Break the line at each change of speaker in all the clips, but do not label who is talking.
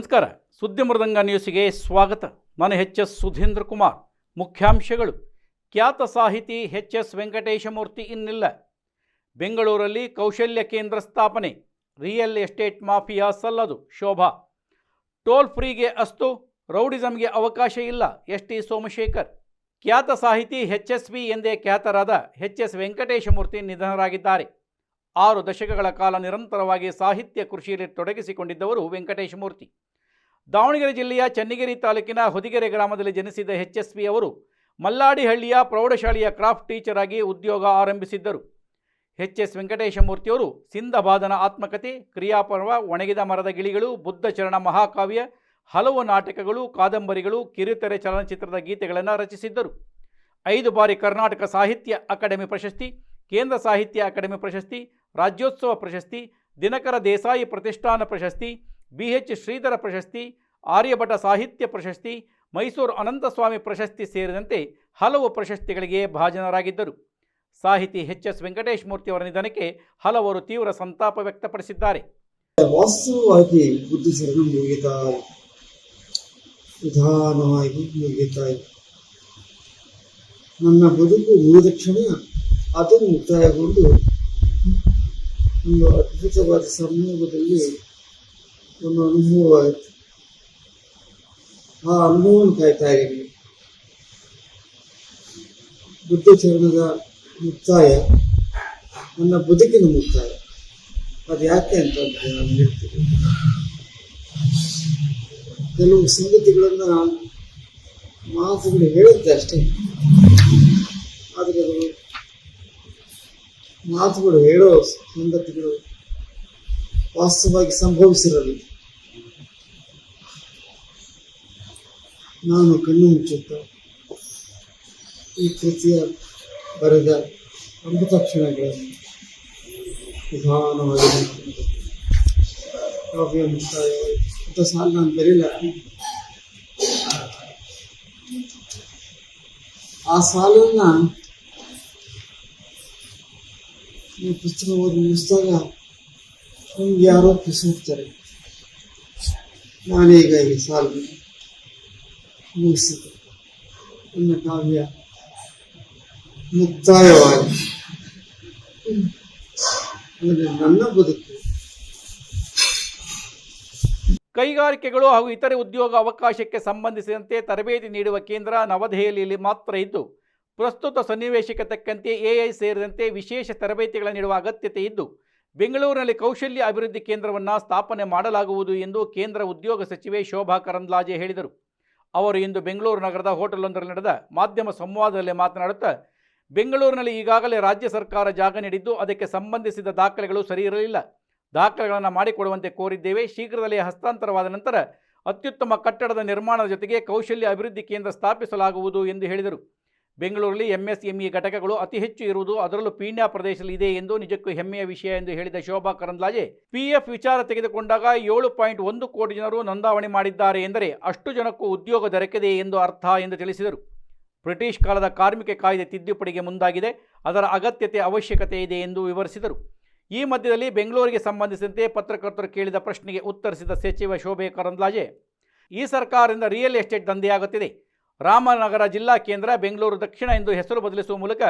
ನಮಸ್ಕಾರ. ಸುದ್ದಿ ಮೃದಂಗ ನ್ಯೂಸ್ಗೆ ಸ್ವಾಗತ. ನಾನು ಎಚ್ ಎಸ್ ಸುಧೀಂದ್ರ ಕುಮಾರ್. ಮುಖ್ಯಾಂಶಗಳು. ಖ್ಯಾತ ಸಾಹಿತಿ ಎಚ್ ಎಸ್ ವೆಂಕಟೇಶಮೂರ್ತಿ ಇನ್ನಿಲ್ಲ. ಬೆಂಗಳೂರಲ್ಲಿ ಕೌಶಲ್ಯ ಕೇಂದ್ರ ಸ್ಥಾಪನೆ. ರಿಯಲ್ ಎಸ್ಟೇಟ್ ಮಾಫಿಯಾ ಸಲ್ಲದು. ಶೋಭಾ. ಟೋಲ್ ಫ್ರೀಗೆ ಅಸ್ತು. ರೌಡಿಸಮ್ಗೆ ಅವಕಾಶ ಇಲ್ಲ. S T Somashekhar. ಖ್ಯಾತ ಸಾಹಿತಿ ಎಚ್ ಎಸ್ ವಿ ಎಂದೇ ಖ್ಯಾತರಾದ ಎಚ್ ಎಸ್ ವೆಂಕಟೇಶಮೂರ್ತಿ ನಿಧನರಾಗಿದ್ದಾರೆ. ಆರು ದಶಕಗಳ ಕಾಲ ನಿರಂತರವಾಗಿ ಸಾಹಿತ್ಯ ಕೃಷಿಯಲ್ಲಿ ತೊಡಗಿಸಿಕೊಂಡಿದ್ದವರು ವೆಂಕಟೇಶಮೂರ್ತಿ. ದಾವಣಗೆರೆ ಜಿಲ್ಲೆಯ ಚನ್ನಗಿರಿ ತಾಲೂಕಿನ ಹೊದಿಗೆರೆ ಗ್ರಾಮದಲ್ಲಿ ಜನಿಸಿದ ಎಚ್ ಎಸ್ ಪಿ ಅವರು ಮಲ್ಲಾಡಿಹಳ್ಳಿಯ ಪ್ರೌಢಶಾಲೆಯ ಕ್ರಾಫ್ಟ್ ಟೀಚರ್ ಆಗಿ ಉದ್ಯೋಗ ಆರಂಭಿಸಿದ್ದರು. ಎಚ್ ಎಸ್ ವೆಂಕಟೇಶಮೂರ್ತಿಯವರು ಸಿಂಧಬಾದನ ಆತ್ಮಕಥೆ, ಕ್ರಿಯಾಪರ್ವ, ಒಣಗಿದ ಮರದ ಗಿಳಿಗಳು ಬುದ್ಧಚರಣ ಮಹಾಕಾವ್ಯ, ಹಲವು ನಾಟಕಗಳು, ಕಾದಂಬರಿಗಳು, ಕಿರುತೆರೆ ಚಲನಚಿತ್ರದ ಗೀತೆಗಳನ್ನು ರಚಿಸಿದ್ದರು. ಐದು ಬಾರಿ ಕರ್ನಾಟಕ ಸಾಹಿತ್ಯ ಅಕಾಡೆಮಿ ಪ್ರಶಸ್ತಿ, ಕೇಂದ್ರ ಸಾಹಿತ್ಯ ಅಕಾಡೆಮಿ ಪ್ರಶಸ್ತಿ, ರಾಜ್ಯೋತ್ಸವ ಪ್ರಶಸ್ತಿ, ದಿನಕರ ದೇಸಾಯಿ ಪ್ರತಿಷ್ಠಾನ ಪ್ರಶಸ್ತಿ ಬಿ ಎಚ್ ಶ್ರೀಧರ ಪ್ರಶಸ್ತಿ, ಆರ್ಯಭಟ ಸಾಹಿತ್ಯ ಪ್ರಶಸ್ತಿ, ಮೈಸೂರು ಅನಂತಸ್ವಾಮಿ ಪ್ರಶಸ್ತಿ ಸೇರಿದಂತೆ ಹಲವು ಪ್ರಶಸ್ತಿಗಳಿಗೆ ಭಾಜನರಾಗಿದ್ದರು. ಸಾಹಿತಿ ಎಚ್ ಎಸ್ ವೆಂಕಟೇಶ್ ಮೂರ್ತಿಯವರ ನಿಧನಕ್ಕೆ ಹಲವರು ತೀವ್ರ ಸಂತಾಪ ವ್ಯಕ್ತಪಡಿಸಿದ್ದಾರೆ.
ವಾಸ್ತವವಾಗಿ ಬುದ್ಧಿಸರಣ ಮುಗಿತಾ, ನಿಧಾನವಾಗಿ ಮುಗಿತಾ. ನನ್ನ ಬದುಕು ಮುಗಿದ ಕ್ಷಣ ಅದನ್ನು ಮುಕ್ತಾಯಗೊಂಡು, ಒಂದು ಅದ್ಭುತವಾದ ಸಂಯೋಗದಲ್ಲಿ ಒಂದು ಅನುಭವ ಆಯಿತು ಆ ಅನುಭವವನ್ನು ಕಾಯ್ತಾ ಇದ್ದೀನಿ ಬುದ್ಧಚರಣದ ಮುಕ್ತಾಯ. ನನ್ನ ಬದುಕಿನ ಮುಕ್ತಾಯ. ಅದು ಯಾಕೆ ಅಂತ ಹೇಳ್ತೀನಿ. ಕೆಲವು ಸಂಗತಿಗಳನ್ನು ಮಾತುಗಳು ಹೇಳುತ್ತೆ ಅಷ್ಟೇ. ಆದರೆ ಅದು ಮಾತುಗಳು ಹೇಳೋ ಸಂಗತಿಗಳು ವಾಸ್ತವವಾಗಿ ಸಂಭವಿಸಿರಲಿಲ್ಲ. ನಾನು ಕಣ್ಣು ಮುಚ್ಚುತ್ತ. ಈ ಕೃತಿಯ ಬರೆದ ಅಮೃತ ಕ್ಷಣಗಳನ್ನು ನಿಧಾನವಾಗಿ ಕಾವ್ಯ ಮುಕ್ತಾಯವಾಯಿತು ಅಂತ ಸಾಲು ನಾನು ಬರೀಲ್ಲ ಆ ಸಾಲನ್ನ ಈ ಪುಸ್ತಕ ಓದಿ ಮುಗಿಸಿದಾಗ ನಿಮ್ಗೆ ಯಾರೋ ಪಿಸುತ್ತಾರೆ ನಾನೀಗ ಈ ಸಾಲು ನನ್ನ ಕಾವ್ಯ ಮುಕ್ತಾಯವಾಗಿ. ಅಂದರೆ ನನ್ನ ಬದುಕು.
ಕೈಗಾರಿಕೆಗಳು ಹಾಗೂ ಇತರೆ ಉದ್ಯೋಗ ಅವಕಾಶಕ್ಕೆ ಸಂಬಂಧಿಸಿದಂತೆ ತರಬೇತಿ ನೀಡುವ ಕೇಂದ್ರ ನವದೆಹಲಿಯಲ್ಲಿ ಮಾತ್ರ ಇದ್ದು ಪ್ರಸ್ತುತ ಸನ್ನಿವೇಶಕ್ಕೆ ತಕ್ಕಂತೆ ಎಐ ಸೇರಿದಂತೆ ವಿಶೇಷ ತರಬೇತಿಗಳನ್ನು ನೀಡುವ ಅಗತ್ಯತೆ ಇದ್ದು ಬೆಂಗಳೂರಿನಲ್ಲಿ ಕೌಶಲ್ಯ ಅಭಿವೃದ್ಧಿ ಕೇಂದ್ರವನ್ನು ಸ್ಥಾಪನೆ ಮಾಡಲಾಗುವುದು ಎಂದು ಕೇಂದ್ರ ಉದ್ಯೋಗ ಸಚಿವೆ ಶೋಭಾ ಕರಂದ್ಲಾಜೆ ಹೇಳಿದರು. ಅವರು ಇಂದು ಬೆಂಗಳೂರು ನಗರದ ಹೋಟೆಲೊಂದರಲ್ಲಿ ನಡೆದ ಮಾಧ್ಯಮ ಸಂವಾದದಲ್ಲಿ ಮಾತನಾಡುತ್ತಾ, ಬೆಂಗಳೂರಿನಲ್ಲಿ ಈಗಾಗಲೇ ರಾಜ್ಯ ಸರ್ಕಾರ ಜಾಗ ನೀಡಿದ್ದು ಅದಕ್ಕೆ ಸಂಬಂಧಿಸಿದ ದಾಖಲೆಗಳು ಸರಿ ಇರಲಿಲ್ಲ. ದಾಖಲೆಗಳನ್ನು ಮಾಡಿಕೊಡುವಂತೆ ಕೋರಿದ್ದೇವೆ. ಶೀಘ್ರದಲ್ಲೇ ಹಸ್ತಾಂತರವಾದ ನಂತರ ಅತ್ಯುತ್ತಮ ಕಟ್ಟಡದ ನಿರ್ಮಾಣದ ಜೊತೆಗೆ ಕೌಶಲ್ಯ ಅಭಿವೃದ್ಧಿ ಕೇಂದ್ರ ಸ್ಥಾಪಿಸಲಾಗುವುದು ಎಂದು ಹೇಳಿದರು. ಬೆಂಗಳೂರಲ್ಲಿ ಎಂಎಸ್ಎಂಇ ಘಟಕಗಳು ಅತಿ ಹೆಚ್ಚು ಇರುವುದು ಅದರಲ್ಲೂ ಪೀಣ್ಯ ಪ್ರದೇಶದಲ್ಲಿ ಇದೆ ಎಂದು ನಿಜಕ್ಕೂ ಹೆಮ್ಮೆಯ ವಿಷಯ ಎಂದು ಹೇಳಿದ ಶೋಭಾ ಕರಂದ್ಲಾಜೆ. ಪಿಎಫ್ ವಿಚಾರ ತೆಗೆದುಕೊಂಡಾಗ ಏಳು ಪಾಯಿಂಟ್ ಒಂದು ಕೋಟಿ ಜನರು ನೋಂದಾವಣೆ ಮಾಡಿದ್ದಾರೆ ಎಂದರೆ ಅಷ್ಟು ಜನಕ್ಕೂ ಉದ್ಯೋಗ ದೊರಕಿದೆ ಎಂದು ಅರ್ಥ ಎಂದು ತಿಳಿಸಿದರು. ಬ್ರಿಟಿಷ್ ಕಾಲದ ಕಾರ್ಮಿಕ ಕಾಯ್ದೆ ತಿದ್ದುಪಡಿಗೆ ಮುಂದಾಗಿದೆ. ಅದರ ಅಗತ್ಯತೆ ಅವಶ್ಯಕತೆ ಇದೆ ಎಂದು ವಿವರಿಸಿದರು. ಈ ಮಧ್ಯದಲ್ಲಿ ಬೆಂಗಳೂರಿಗೆ ಸಂಬಂಧಿಸಿದಂತೆ ಪತ್ರಕರ್ತರು ಕೇಳಿದ ಪ್ರಶ್ನೆಗೆ ಉತ್ತರಿಸಿದ ಸಚಿವ ಶೋಭೆ ಕರಂದ್ಲಾಜೆ. ಈ ಸರ್ಕಾರದಿಂದ ರಿಯಲ್ ಎಸ್ಟೇಟ್ ದಂಧೆಯಾಗುತ್ತಿದೆ. ರಾಮನಗರ ಜಿಲ್ಲಾ ಕೇಂದ್ರ ಬೆಂಗಳೂರು ದಕ್ಷಿಣ ಎಂದು ಹೆಸರು ಬದಲಿಸುವ ಮೂಲಕ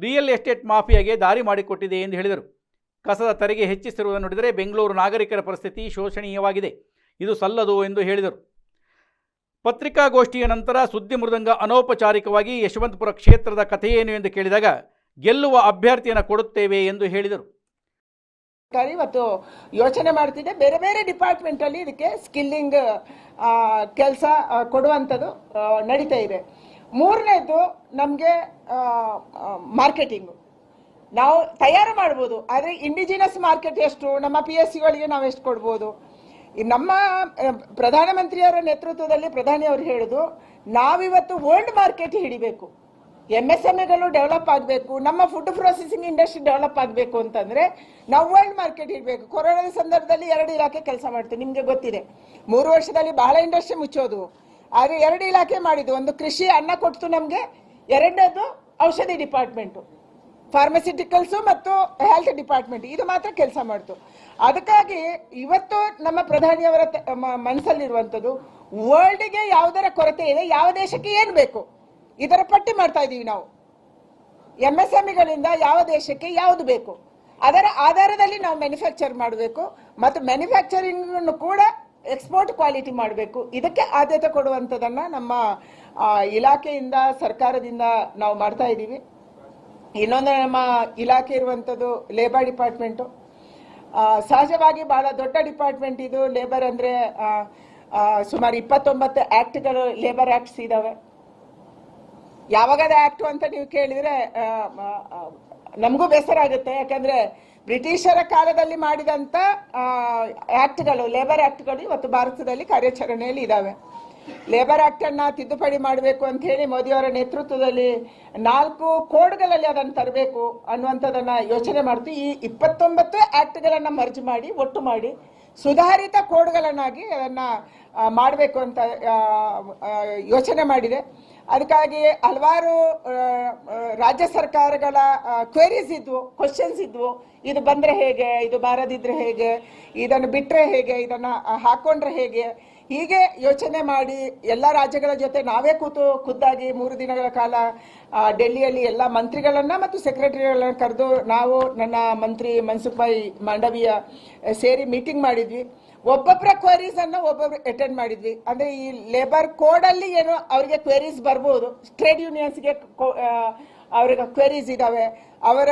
ರಿಯಲ್ ಎಸ್ಟೇಟ್ ಮಾಫಿಯಾಗೆ ದಾರಿ ಮಾಡಿಕೊಟ್ಟಿದೆ ಎಂದು ಹೇಳಿದರು. ಕಸದ ತೆರಿಗೆ ಹೆಚ್ಚಿಸಿರುವುದನ್ನು ನೋಡಿದರೆ ಬೆಂಗಳೂರು ನಾಗರಿಕರ ಪರಿಸ್ಥಿತಿ ಶೋಷಣೀಯವಾಗಿದೆ. ಇದು ಸಲ್ಲದು ಎಂದು ಹೇಳಿದರು. ಪತ್ರಿಕಾಗೋಷ್ಠಿಯ ನಂತರ ಸುದ್ದಿ ಮೃದಂಗ ಅನೌಪಚಾರಿಕವಾಗಿ ಯಶವಂತಪುರ ಕ್ಷೇತ್ರದ ಕಥೆಯೇನು ಎಂದು ಕೇಳಿದಾಗ ಗೆಲ್ಲುವ ಅಭ್ಯರ್ಥಿಯನ್ನು ಕೊಡುತ್ತೇವೆ ಎಂದು ಹೇಳಿದರು.
ಇವತ್ತು ಯೋಚನೆ ಮಾಡ್ತಿದೆ ಬೇರೆ ಬೇರೆ ಡಿಪಾರ್ಟ್ಮೆಂಟ್ ಅಲ್ಲಿ ಇದಕ್ಕೆ ಸ್ಕಿಲ್ಲಿಂಗ್ ಕೆಲಸ ಕೊಡುವಂಥದ್ದು ನಡೀತಾ ಇದೆ. ಮೂರನೇದು ನಮಗೆ ಮಾರ್ಕೆಟಿಂಗು ನಾವು ತಯಾರು ಮಾಡ್ಬೋದು. ಆದರೆ ಇಂಡಿಜಿನಸ್ ಮಾರ್ಕೆಟ್ ಎಷ್ಟು? ನಮ್ಮ ಪಿ ಎಸ್ ಸಿಗಳಿಗೆ ನಾವು ಎಷ್ಟು ಕೊಡ್ಬೋದು? ನಮ್ಮ ಪ್ರಧಾನಮಂತ್ರಿಯವರ ನೇತೃತ್ವದಲ್ಲಿ ಪ್ರಧಾನಿ ಅವರು ಹೇಳುದು ನಾವಿವತ್ತು ವರ್ಲ್ಡ್ ಮಾರ್ಕೆಟ್ ಹಿಡಿಬೇಕು. ಎಂ ಎಸ್ ಎಂ ಎಗಳು ಡೆವಲಪ್ ಆಗಬೇಕು, ನಮ್ಮ ಫುಡ್ ಪ್ರೊಸೆಸಿಂಗ್ ಇಂಡಸ್ಟ್ರಿ ಡೆವಲಪ್ ಆಗಬೇಕು ಅಂತಂದ್ರೆ ನಾವು ವರ್ಲ್ಡ್ ಮಾರ್ಕೆಟ್ ಇರಬೇಕು ಕೊರೋನಾದ ಸಂದರ್ಭದಲ್ಲಿ ಎರಡು ಇಲಾಖೆ ಕೆಲಸ ಮಾಡ್ತೀವಿ ನಿಮಗೆ ಗೊತ್ತಿದೆ. ಮೂರು ವರ್ಷದಲ್ಲಿ ಬಹಳ ಇಂಡಸ್ಟ್ರಿ ಮುಚ್ಚೋದು. ಆದರೆ ಎರಡು ಇಲಾಖೆ ಮಾಡಿದ್ದು, ಒಂದು ಕೃಷಿ, ಅನ್ನ ಕೊಡ್ತು ನಮಗೆ, ಎರಡನೇದು ಔಷಧಿ ಡಿಪಾರ್ಟ್ಮೆಂಟು ಫಾರ್ಮಸ್ಯೂಟಿಕಲ್ಸು ಮತ್ತು ಹೆಲ್ತ್ ಡಿಪಾರ್ಟ್ಮೆಂಟ್ ಇದು ಮಾತ್ರ ಕೆಲಸ ಮಾಡ್ತು. ಅದಕ್ಕಾಗಿ ಇವತ್ತು ನಮ್ಮ ಪ್ರಧಾನಿಯವರ ಮನಸ್ಸಲ್ಲಿರುವಂಥದ್ದು ವರ್ಲ್ಡ್ಗೆ ಯಾವುದರ ಕೊರತೆ ಇದೆ, ಯಾವ ದೇಶಕ್ಕೆ ಏನು ಬೇಕು? ಇದರ ಪಟ್ಟಿ ಮಾಡ್ತಾ ಇದ್ದೀವಿ ನಾವು. ಎಂ ಎಸ್ ಎಂಇಗಳಿಂದ ಯಾವ ದೇಶಕ್ಕೆ ಯಾವುದು ಬೇಕು? ಅದರ ಆಧಾರದಲ್ಲಿ ನಾವು ಮ್ಯಾನುಫ್ಯಾಕ್ಚರ್ ಮಾಡಬೇಕು ಮತ್ತು ಮ್ಯಾನುಫ್ಯಾಕ್ಚರಿಂಗ್ ಕೂಡ ಎಕ್ಸ್ಪೋರ್ಟ್ ಕ್ವಾಲಿಟಿ ಮಾಡಬೇಕು. ಇದಕ್ಕೆ ಆದ್ಯತೆ ಕೊಡುವಂಥದ್ದನ್ನು ನಮ್ಮ ಇಲಾಖೆಯಿಂದ, ಸರ್ಕಾರದಿಂದ ನಾವು ಮಾಡ್ತಾ ಇದ್ದೀವಿ. ಇನ್ನೊಂದು ನಮ್ಮ ಇಲಾಖೆ ಇರುವಂಥದ್ದು ಲೇಬರ್ ಡಿಪಾರ್ಟ್ಮೆಂಟು ಸಹಜವಾಗಿ ಬಹಳ ದೊಡ್ಡ ಡಿಪಾರ್ಟ್ಮೆಂಟ್ ಇದು. ಲೇಬರ್ ಅಂದರೆ ಸುಮಾರು ಇಪ್ಪತ್ತೊಂಬತ್ತು ಆ್ಯಕ್ಟ್ಗಳು ಲೇಬರ್ ಆ್ಯಕ್ಟ್ಸ್ ಇದ್ದಾವೆ ಯಾವಾಗದ ಆಕ್ಟ್ ಅಂತ ನೀವು ಕೇಳಿದ್ರೆ ನಮಗೂ ಬೇಸರ ಆಗುತ್ತೆ. ಯಾಕಂದ್ರೆ ಬ್ರಿಟಿಷರ ಕಾಲದಲ್ಲಿ ಮಾಡಿದಂತ ಆಕ್ಟ್ಗಳು ಲೇಬರ್ ಆಕ್ಟ್ಗಳು ಇವತ್ತು ಭಾರತದಲ್ಲಿ ಕಾರ್ಯಾಚರಣೆಯಲ್ಲಿ ಇದಾವೆ. ಲೇಬರ್ ಆಕ್ಟ್ ಅನ್ನ ತಿದ್ದುಪಡಿ ಮಾಡಬೇಕು ಅಂತ ಹೇಳಿ ಮೋದಿಯವರ ನೇತೃತ್ವದಲ್ಲಿ ನಾಲ್ಕು ಕೋಡ್ಗಳಲ್ಲಿ ಅದನ್ನು ತರಬೇಕು ಅನ್ನುವಂಥದ್ದನ್ನ ಯೋಚನೆ ಮಾಡ್ತು. ಈ ಇಪ್ಪತ್ತೊಂಬತ್ತು ಆಕ್ಟ್ಗಳನ್ನ ಮರ್ಜ್ ಮಾಡಿ, ಒಟ್ಟು ಮಾಡಿ, ಸುಧಾರಿತ ಕೋಡ್ಗಳನ್ನಾಗಿ ಅದನ್ನ ಮಾಡಬೇಕು ಅಂತ ಯೋಚನೆ ಮಾಡಿದೆ. ಅದಕ್ಕಾಗಿ ಹಲವಾರು ರಾಜ್ಯ ಸರ್ಕಾರಗಳ ಕ್ವೆರೀಸ್ ಇದ್ವು ಕ್ವಶನ್ಸ್ ಇದ್ವು. ಇದು ಬಂದರೆ ಹೇಗೆ, ಇದು ಬಾರದಿದ್ರೆ ಹೇಗೆ, ಇದನ್ನು ಬಿಟ್ಟರೆ ಹೇಗೆ, ಇದನ್ನು ಹಾಕ್ಕೊಂಡ್ರೆ ಹೇಗೆ? ಹೀಗೆ ಯೋಚನೆ ಮಾಡಿ ಎಲ್ಲ ರಾಜ್ಯಗಳ ಜೊತೆ ನಾವೇ ಕೂತು ಖುದ್ದಾಗಿ ಮೂರು ದಿನಗಳ ಕಾಲ ಡೆಲ್ಲಿಯಲ್ಲಿ ಎಲ್ಲ ಮಂತ್ರಿಗಳನ್ನ ಮತ್ತು ಸೆಕ್ರೆಟರಿಗಳನ್ನ ಕರೆದು ನಾವು ನನ್ನ ಮಂತ್ರಿ ಮನ್ಸುಖ್ ಭಾಯಿ ಮಾಂಡವಿಯ ಸೇರಿ ಮೀಟಿಂಗ್ ಮಾಡಿದ್ವಿ. ಒಬ್ಬೊಬ್ಬರ ಕ್ವರೀಸ್ ಅನ್ನ ಒಬ್ಬೊಬ್ರು ಅಟೆಂಡ್ ಮಾಡಿದ್ವಿ. ಅಂದ್ರೆ ಈ ಲೇಬರ್ ಕೋಡ್ ಅಲ್ಲಿ ಏನೋ ಅವರಿಗೆ ಕ್ವೆರೀಸ್ ಬರ್ಬೋದು. ಟ್ರೇಡ್ ಯೂನಿಯನ್ಸ್ಗೆ ಅವ್ರಿಗೆ ಕ್ವೆರೀಸ್ ಇದಾವೆ. ಅವರ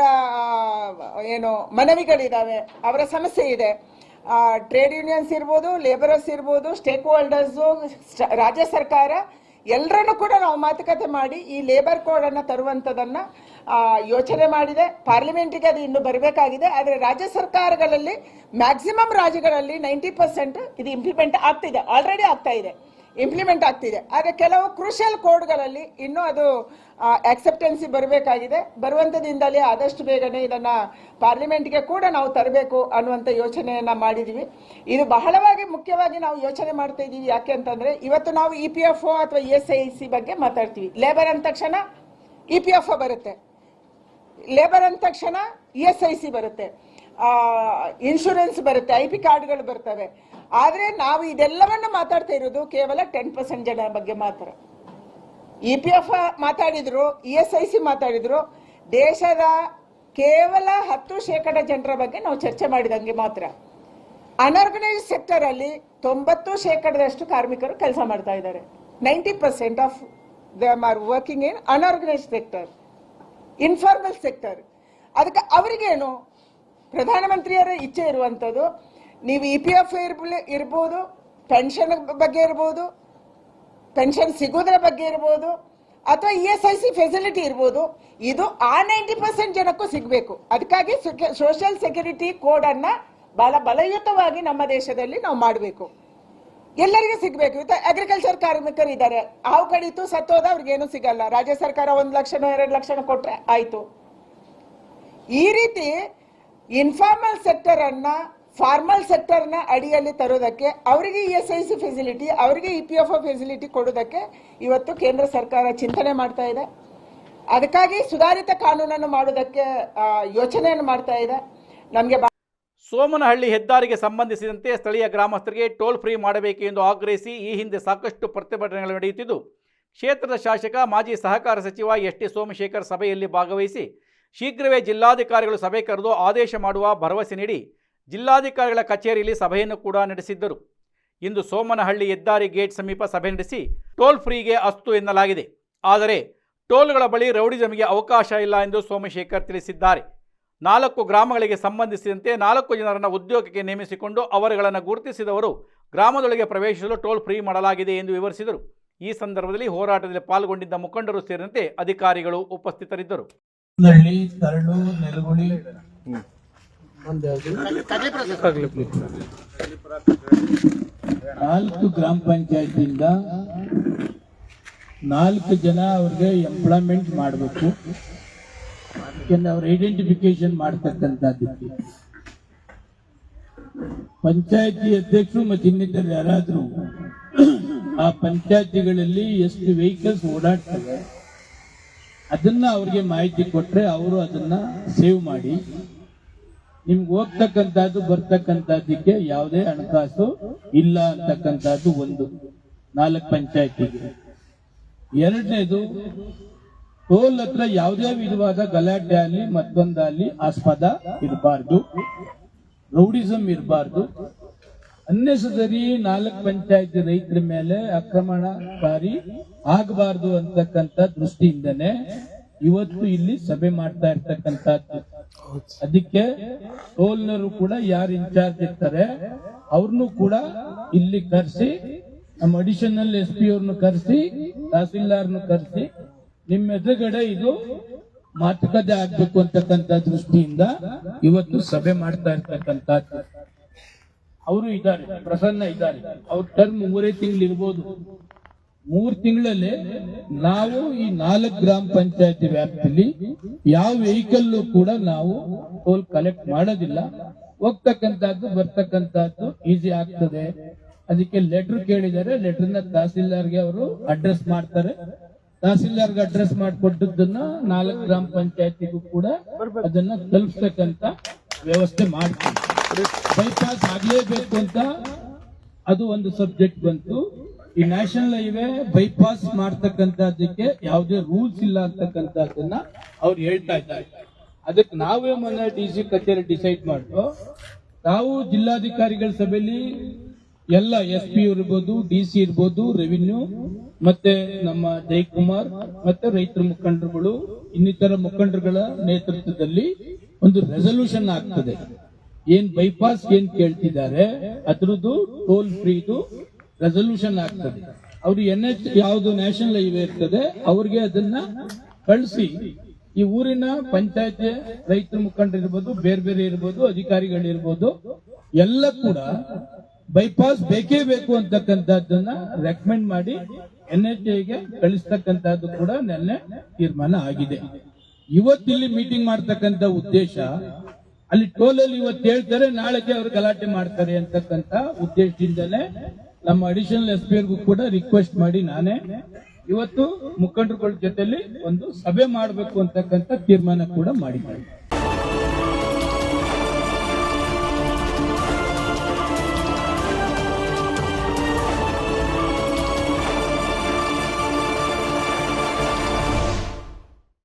ಏನು ಮನವಿಗಳಿದಾವೆ. ಅವರ ಸಮಸ್ಯೆ ಇದೆ. ಟ್ರೇಡ್ ಯೂನಿಯನ್ಸ್ ಇರ್ಬೋದು ಲೇಬರರ್ಸ್ ಇರ್ಬೋದು ಸ್ಟೇಕ್ ಹೋಲ್ಡರ್ಸು ರಾಜ್ಯ ಸರ್ಕಾರ ಎಲ್ಲರನ್ನು ಕೂಡ ನಾವು ಮಾತುಕತೆ ಮಾಡಿ ಈ ಲೇಬರ್ ಕೋಡ್ ಅನ್ನ ತರುವಂತದನ್ನ ಆ, ಯೋಚನೆ ಮಾಡಿದೆ. ಪಾರ್ಲಿಮೆಂಟಿಗೆ ಅದು ಇನ್ನು ಬರಬೇಕಾಗಿದೆ. ಆದರೆ ರಾಜ್ಯ ಸರ್ಕಾರಗಳಲ್ಲಿ ಮ್ಯಾಕ್ಸಿಮಮ್ ರಾಜ್ಯಗಳಲ್ಲಿ ನೈಂಟಿ ಪರ್ಸೆಂಟ್ ಇದು ಇಂಪ್ಲಿಮೆಂಟ್ ಆಗ್ತಿದೆ. ಆಲ್ರೆಡಿ ಆಗ್ತಾ ಇದೆ. ಇಂಪ್ಲಿಮೆಂಟ್ ಆಗ್ತಿದೆ. ಆದರೆ ಕೆಲವು ಕ್ರೂಷಿಯಲ್ ಕೋಡ್ಗಳಲ್ಲಿ ಇನ್ನೂ ಅದು ಆಕ್ಸೆಪ್ಟೆನ್ಸಿ ಬರಬೇಕಾಗಿದೆ. ಬರುವಂಥದ್ದಿಂದಲೇ ಆದಷ್ಟು ಬೇಗನೆ ಇದನ್ನು ಪಾರ್ಲಿಮೆಂಟ್ಗೆ ಕೂಡ ನಾವು ತರಬೇಕು ಅನ್ನುವಂಥ ಯೋಚನೆಯನ್ನು ಮಾಡಿದ್ದೀವಿ ಇದು ಬಹಳವಾಗಿ ಮುಖ್ಯವಾಗಿ ನಾವು ಯೋಚನೆ ಮಾಡ್ತಾ ಇದ್ದೀವಿ ಯಾಕೆ ಅಂತಂದರೆ, ಇವತ್ತು ನಾವು ಇ ಪಿ ಎಫ್ ಅಥವಾ ಇ ಎಸ್ ಐ ಸಿ ಬಗ್ಗೆ ಮಾತಾಡ್ತೀವಿ. ಲೇಬರ್ ಅಂದ ತಕ್ಷಣ ಇ ಪಿ ಎಫ್ ಬರುತ್ತೆ. ಲೇಬರ್ ಅಂದ ತಕ್ಷಣ ಇ ಎಸ್ ಐ ಸಿ ಬರುತ್ತೆ. ಇನ್ಶೂರೆನ್ಸ್ ಬರುತ್ತೆ ಐ ಪಿ ಕಾರ್ಡ್ಗಳು ಬರ್ತವೆ. ಆದರೆ ನಾವು ಇದೆಲ್ಲವನ್ನ ಮಾತಾಡ್ತಾ ಇರೋದು ಕೇವಲ ಟೆನ್ ಪರ್ಸೆಂಟ್ ಜನ ಬಗ್ಗೆ ಮಾತ್ರ. ಇ ಪಿ ಎಫ್ ಮಾತಾಡಿದ್ರು ಇ ಎಸ್ ಐ ಸಿ ಮಾತಾಡಿದ್ರು, ದೇಶದ ಕೇವಲ ಹತ್ತು ಶೇಕಡ ಜನರ ಬಗ್ಗೆ ನಾವು ಚರ್ಚೆ ಮಾಡಿದಂಗೆ ಮಾತ್ರ. ಅನ್ಆರ್ಗನೈಸ್ಡ್ ಸೆಕ್ಟರ್ ಅಲ್ಲಿ ತೊಂಬತ್ತು ಶೇಕಡದಷ್ಟು ಕಾರ್ಮಿಕರು ಕೆಲಸ ಮಾಡ್ತಾ ಇದ್ದಾರೆ. Ninety percent of them are working in unorganised sector informal sector ಅದಕ್ಕೆ ಅವರಿಗೇನು? ಪ್ರಧಾನಮಂತ್ರಿಯರ ಇಚ್ಛೆ ಇರುವಂಥದ್ದು. ನೀವು ಇ ಪಿ ಎಫ್ ಇರ್ಬೋದು ಪೆನ್ಷನ್ ಬಗ್ಗೆ ಇರ್ಬೋದು ಪೆನ್ಷನ್ ಸಿಗೋದ್ರ ಬಗ್ಗೆ ಇರ್ಬೋದು, ಅಥವಾ E S I C facility ಇರ್ಬೋದು, ಇದು ಆ ನೈಂಟಿ ಪರ್ಸೆಂಟ್ ಜನಕ್ಕೂ ಸಿಗಬೇಕು. ಅದಕ್ಕಾಗಿ ಸೋಷಿಯಲ್ ಸೆಕ್ಯೂರಿಟಿ ಕೋಡ್ ಅನ್ನ ಬಲ, ಬಲಯುತವಾಗಿ ನಮ್ಮ ದೇಶದಲ್ಲಿ ನಾವು ಮಾಡಬೇಕು. ಎಲ್ಲರಿಗೂ ಸಿಗಬೇಕು. ಇವತ್ತು ಅಗ್ರಿಕಲ್ಚರ್ ಕಾರ್ಮಿಕರು ಇದ್ದಾರೆ. ಹಾವು ಕಡಿತು ಸತ್ತೋದ, ಅವ್ರಿಗೇನು ಸಿಗಲ್ಲ. ರಾಜ್ಯ ಸರ್ಕಾರ ಒಂದು ಲಕ್ಷನೋ, ಎರಡು ಲಕ್ಷನೋ ಕೊಟ್ರೆ ಆಯ್ತು. ಈ ರೀತಿ ಇನ್ಫಾರ್ಮಲ್ ಸೆಕ್ಟರ್ ಅನ್ನ ಫಾರ್ಮಲ್ ಸೆಕ್ಟರ್ನ ಅಡಿಯಲ್ಲಿ ತರೋದಕ್ಕೆ ಅವರಿಗೆ E S I C facility ಅವರಿಗೆ ಇ ಪಿ ಎಫ್ ಫೆಸಿಲಿಟಿ ಕೊಡೋದಕ್ಕೆ ಇವತ್ತು ಕೇಂದ್ರ ಸರ್ಕಾರ ಚಿಂತನೆ ಮಾಡ್ತಾ ಇದೆ. ಅದಕ್ಕಾಗಿ ಸುಧಾರಿತ ಕಾನೂನನ್ನು ಮಾಡೋದಕ್ಕೆ ಆ, ಯೋಚನೆಯನ್ನು ಮಾಡ್ತಾ ಇದೆ. ನಮಗೆ
ಸೋಮನಹಳ್ಳಿ ಹೆದ್ದಾರಿಗೆ ಸಂಬಂಧಿಸಿದಂತೆ ಸ್ಥಳೀಯ ಗ್ರಾಮಸ್ಥರಿಗೆ ಟೋಲ್ ಫ್ರೀ ಮಾಡಬೇಕು ಎಂದು ಆಗ್ರಹಿಸಿ ಈ ಹಿಂದೆ ಸಾಕಷ್ಟು ಪ್ರತಿಭಟನೆಗಳು ನಡೆಯುತ್ತಿದ್ದು ಕ್ಷೇತ್ರದ ಶಾಸಕ ಮಾಜಿ ಸಹಕಾರ ಸಚಿವ ಎಸ್ ಟಿ ಸೋಮಶೇಖರ್ ಸಭೆಯಲ್ಲಿ ಭಾಗವಹಿಸಿ ಶೀಘ್ರವೇ ಜಿಲ್ಲಾಧಿಕಾರಿಗಳು ಸಭೆ ಕರೆದು ಆದೇಶ ಮಾಡುವ ಭರವಸೆ ನೀಡಿ ಜಿಲ್ಲಾಧಿಕಾರಿಗಳ ಕಚೇರಿಯಲ್ಲಿ ಸಭೆಯನ್ನು ಕೂಡ ನಡೆಸಿದ್ದರು. ಇಂದು ಸೋಮನಹಳ್ಳಿ ಹೆದ್ದಾರಿ ಗೇಟ್ ಸಮೀಪ ಸಭೆ ನಡೆಸಿ ಟೋಲ್ ಫ್ರೀಗೆ ಅಸ್ತು ಎನ್ನಲಾಗಿದೆ. ಆದರೆ ಟೋಲ್ಗಳ ಬಳಿ ರೌಡಿಸಮ್ಗೆ ಅವಕಾಶ ಇಲ್ಲ ಎಂದು ಸೋಮಶೇಖರ್ ತಿಳಿಸಿದ್ದಾರೆ. ನಾಲ್ಕು ಗ್ರಾಮಗಳಿಗೆ ಸಂಬಂಧಿಸಿದಂತೆ ನಾಲ್ಕು ಜನರನ್ನು ಉದ್ಯೋಗಕ್ಕೆ ನೇಮಿಸಿಕೊಂಡು ಅವರುಗಳನ್ನು ಗುರುತಿಸಿದವರು ಗ್ರಾಮದೊಳಗೆ ಪ್ರವೇಶಿಸಲು ಟೋಲ್ ಫ್ರೀ ಮಾಡಲಾಗಿದೆ ಎಂದು ವಿವರಿಸಿದರು. ಈ ಸಂದರ್ಭದಲ್ಲಿ ಹೋರಾಟದಲ್ಲಿ ಪಾಲ್ಗೊಂಡಿದ್ದ ಮುಖಂಡರು ಸೇರಿದಂತೆ ಅಧಿಕಾರಿಗಳು ಉಪಸ್ಥಿತರಿದ್ದರು.
ನಳ್ಳಿ ತರಳು ನೆಲಗುಳಿ. ನಾಲ್ಕು ಗ್ರಾಮ ಪಂಚಾಯತಿಯಿಂದ ನಾಲ್ಕು ಜನ ಅವ್ರಿಗೆ ಎಂಪ್ಲಾಯ್ಮೆಂಟ್ ಮಾಡಬೇಕು. ಯಾಕೆಂದ್ರೆ ಅವ್ರ ಐಡೆಂಟಿಫಿಕೇಶನ್ ಮಾಡ್ತಕ್ಕಂಥದ್ದಕ್ಕೆ ಪಂಚಾಯತಿ ಅಧ್ಯಕ್ಷರು ಮತ್ತು ಇನ್ನಿತರ ಯಾರಾದರೂ ಆ ಪಂಚಾಯತಿಗಳಲ್ಲಿ ಎಷ್ಟು ವೆಹಿಕಲ್ಸ್ ಓಡಾಡ್ತವೆ ಅದನ್ನ ಅವ್ರಿಗೆ ಮಾಹಿತಿ ಕೊಟ್ರೆ ಅವರು ಅದನ್ನ ಸೇವ್ ಮಾಡಿ. ನಿಮ್ಗೆ ಹೋಗ್ತಕ್ಕಂಥದ್ದು, ಬರ್ತಕ್ಕಂಥದ್ದಕ್ಕೆ ಯಾವುದೇ ಹಣಕಾಸು ಇಲ್ಲ ಅಂತಕ್ಕಂಥದ್ದು ಒಂದು, ನಾಲ್ಕು ಪಂಚಾಯತಿಗೆ. ಎರಡನೇದು, ಟೋಲ್ ಹತ್ರ ಯಾವುದೇ ವಿಧವಾದ ಗಲಾಟೆ ಆಗಲಿ ಮತ್ತೊಂದಾಗಲಿ ಆಸ್ಪದ ಇರಬಾರ್ದು, ರೌಡಿಸಂ ಇರಬಾರ್ದು. ಅನ್ನೆಸರಿ ನಾಲ್ಕು ಪಂಚಾಯತ್ ರೈತರ ಮೇಲೆ ಆಕ್ರಮಣಕಾರಿ ಆಗಬಾರ್ದು ಅಂತಕ್ಕಂತ ದೃಷ್ಟಿಯಿಂದನೆ ಇವತ್ತು ಇಲ್ಲಿ ಸಭೆ ಮಾಡ್ತಾ ಇರ್ತಕ್ಕಂಥದ್ದು. ಅದಕ್ಕೆ ಟೋಲ್ನರು ಕೂಡ ಯಾರು ಇನ್ಚಾರ್ಜ್ ಇರ್ತಾರೆ ಅವ್ರನ್ನು ಕೂಡ ಇಲ್ಲಿ ಕರೆಸಿ, ನಮ್ಮ ಅಡಿಷನಲ್ ಎಸ್ ಪಿ ಅವ್ರನ್ನು ಕರೆಸಿ, ತಹಸೀಲ್ದಾರ್ನು ಕರೆಸಿ, ನಿಮ್ಮ ಎದುರುಗಡೆ ಇದು ಮಾತುಕತೆ ಆಗ್ಬೇಕು ಅಂತಕ್ಕಂಥ ದೃಷ್ಟಿಯಿಂದ ಇವತ್ತು ಸಭೆ ಮಾಡ್ತಾ ಇರ್ತಕ್ಕಂಥದ್ದು. ಅವರು ಇದ್ದಾರೆ, ಪ್ರಸನ್ನ ಇದ್ದಾರೆ. ಅವ್ರ ಟರ್ಮ್ ಮೂರೇ ತಿಂಗಳು ಇರ್ಬೋದು. ಮೂರ್ ತಿಂಗಳಲ್ಲಿ ನಾವು ಈ ನಾಲ್ಕು ಗ್ರಾಮ ಪಂಚಾಯತಿ ವ್ಯಾಪ್ತಿಯಲ್ಲಿ ಯಾವ ವೆಹಿಕಲ್ ಕೂಡ ನಾವು ಟೋಲ್ ಕಲೆಕ್ಟ್ ಮಾಡೋದಿಲ್ಲ. ಹೋಗ್ತಕ್ಕಂಥದ್ದು, ಬರ್ತಕ್ಕಂಥದ್ದು ಈಸಿ ಆಗ್ತದೆ. ಅದಕ್ಕೆ ಲೆಟರ್ ಕೇಳಿದರೆ ಲೆಟರ್ನ ತಹಸೀಲ್ದಾರ್ಗೆ ಅವರು ಅಡ್ರೆಸ್ ಮಾಡ್ತಾರೆ. ತಹಸೀಲ್ದಾರ್ಗೆ ಅಡ್ರೆಸ್ ಮಾಡಿಕೊಟ್ಟದನ್ನ ನಾಲ್ಕು ಗ್ರಾಮ ಪಂಚಾಯತಿಗೂ ಕೂಡ ಅದನ್ನ ತಲುಪಿಸ್ತಕ್ಕಂತ ವ್ಯವಸ್ಥೆ ಮಾಡ್ತೀವಿ. ಬೈಪಾಸ್ ಆಗಲೇಬೇಕು ಅಂತ ಅದು ಒಂದು ಸಬ್ಜೆಕ್ಟ್ ಬಂತು. ಈ ನ್ಯಾಷನಲ್ ಹೈವೇ ಬೈಪಾಸ್ ಮಾಡ್ತಕ್ಕಂಥದ್ದಕ್ಕೆ ಯಾವುದೇ ರೂಲ್ಸ್ ಇಲ್ಲ ಅಂತಕ್ಕಂಥದ್ದನ್ನ ಅವ್ರು ಹೇಳ್ತಾ ಇದ್ದಾರೆ. ಅದಕ್ಕೆ ನಾವೇ ಮೊನ್ನೆ ಡಿ ಸಿ ಕಚೇರಿ ಡಿಸೈಡ್ ಮಾಡಿದ್ರು ನಾವು ಜಿಲ್ಲಾಧಿಕಾರಿಗಳ ಸಭೆಯಲ್ಲಿ ಎಲ್ಲ ಎಸ್ ಪಿ ಇರ್ಬೋದು ಡಿ ಸಿ ಇರ್ಬೋದು ರೆವಿನ್ಯೂ ಮತ್ತೆ ನಮ್ಮ ಜಯಕುಮಾರ್ ಮತ್ತೆ ರೈತರ ಮುಖಂಡರುಗಳು, ಇನ್ನಿತರ ಮುಖಂಡರುಗಳ ನೇತೃತ್ವದಲ್ಲಿ ಒಂದು ರೆಸಲ್ಯೂಷನ್ ಆಗ್ತದೆ. ಏನ್ ಬೈಪಾಸ್ ಏನ್ ಕೇಳ್ತಿದ್ದಾರೆ, ಅದ್ರದ್ದು ಟೋಲ್ ಫ್ರೀದು ರೆಸಲ್ಯೂಷನ್ ಆಗ್ತದೆ. ಅವ್ರು ಎನ್ ಎಚ್ ಯಾವ್ದು ನ್ಯಾಷನಲ್ ಹೈವೇ ಇರ್ತದೆ, ಅವ್ರಿಗೆ ಅದನ್ನ ಕಳಿಸಿ. ಈ ಊರಿನ ಪಂಚಾಯತ್ ರೈತರ ಮುಖಂಡರಿರ್ಬೋದು ಬೇರೆ ಬೇರೆ ಇರ್ಬೋದು ಅಧಿಕಾರಿಗಳಿರ್ಬೋದು ಎಲ್ಲ ಕೂಡ ಬೈಪಾಸ್ ಬೇಕೇ ಬೇಕು ಅಂತಕ್ಕಂಥದ್ದನ್ನ ರೆಕಮೆಂಡ್ ಮಾಡಿ ಎನ್ ಎಚ್ ಐಗೆ ಕಳಿಸ್ತಕ್ಕಂಥದ್ದು ಕೂಡ ನಿನ್ನೆ ತೀರ್ಮಾನ ಆಗಿದೆ. ಇವತ್ತಿಲ್ಲಿ ಮೀಟಿಂಗ್ ಮಾಡ್ತಕ್ಕಂಥ ಉದ್ದೇಶ ಅಲ್ಲಿ ಟೋಲಲ್ಲಿ ಇವತ್ತು ಹೇಳ್ತಾರೆ, ನಾಳೆಗೆ ಅವರು ಗಲಾಟೆ ಮಾಡ್ತಾರೆ ಅಂತಕ್ಕಂತ ಉದ್ದೇಶದಿಂದಲೇ ನಮ್ಮ ಅಡಿಷನಲ್ ಎಸ್ ಪಿ ಕೂಡ ರಿಕ್ವೆಸ್ಟ್ ಮಾಡಿ ನಾನೇ ಇವತ್ತು ಮುಖಂಡರುಗಳ ಜೊತೆಯಲ್ಲಿ ಒಂದು ಸಭೆ ಮಾಡಬೇಕು ಅಂತಕ್ಕಂಥ ತೀರ್ಮಾನ ಕೂಡ ಮಾಡಿದ್ದಾರೆ